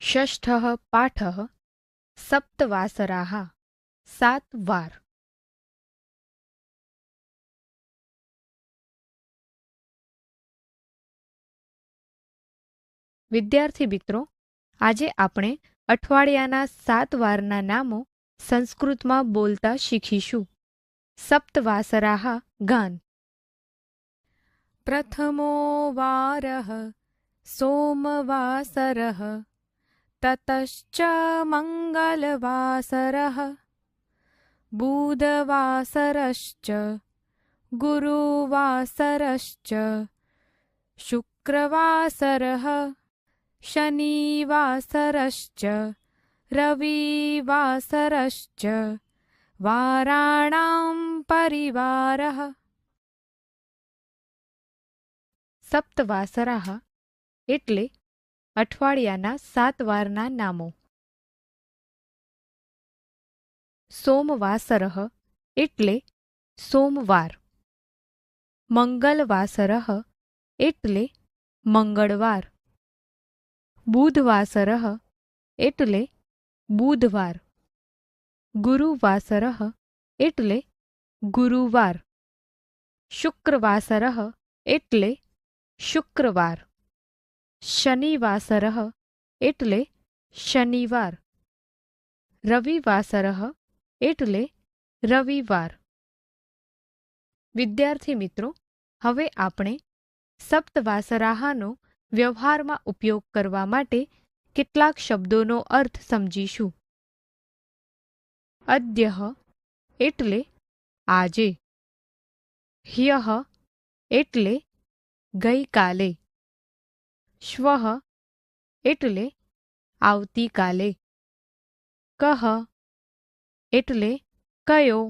ષષ્ઠઃ પાઠ સપ્તવાસરાઃ સાત વાર વિદ્યાર્થી મિત્રો આજે આપણે અઠવાડિયાના સાત વારના નામો સંસ્કૃતમાં બોલતા શીખીશું. સપ્તવાસરાહ ગાન. પ્રથમો વારઃ, સોમવાસરઃ તતશ્ચ મંગલવાસરः બુધવાસરશ્ચ ગુરુવાસરશ્ચ શુક્રવાસરः શનિવાસરશ્ચ રવિવાસરશ્ચ વારાણાં પરિવારः સપ્તવાસરાહ એટલે અઠવાડિયાના સાત વારના નામો. સોમવાસર એટલે સોમવાર. મંગલવાસરઃ એટલે મંગળવાર. બુધવાસર એટલે બુધવાર. ગુરુવાસર એટલે ગુરુવાર. શુક્રવાસર એટલે શુક્રવાર. શનિવાસરઃ એટલે શનિવાર. રવિવાસરઃ એટલે રવિવાર. વિદ્યાર્થી મિત્રો, હવે આપણે સપ્તવાસરાહાનો વ્યવહારમાં ઉપયોગ કરવા માટે કેટલાક શબ્દોનો અર્થ સમજીશું. અદ્યહ એટલે આજે. હ્યહ એટલે ગઈકાલે. શ્વઃ એટલે આવતીકાલે. કહ એટલે કયો?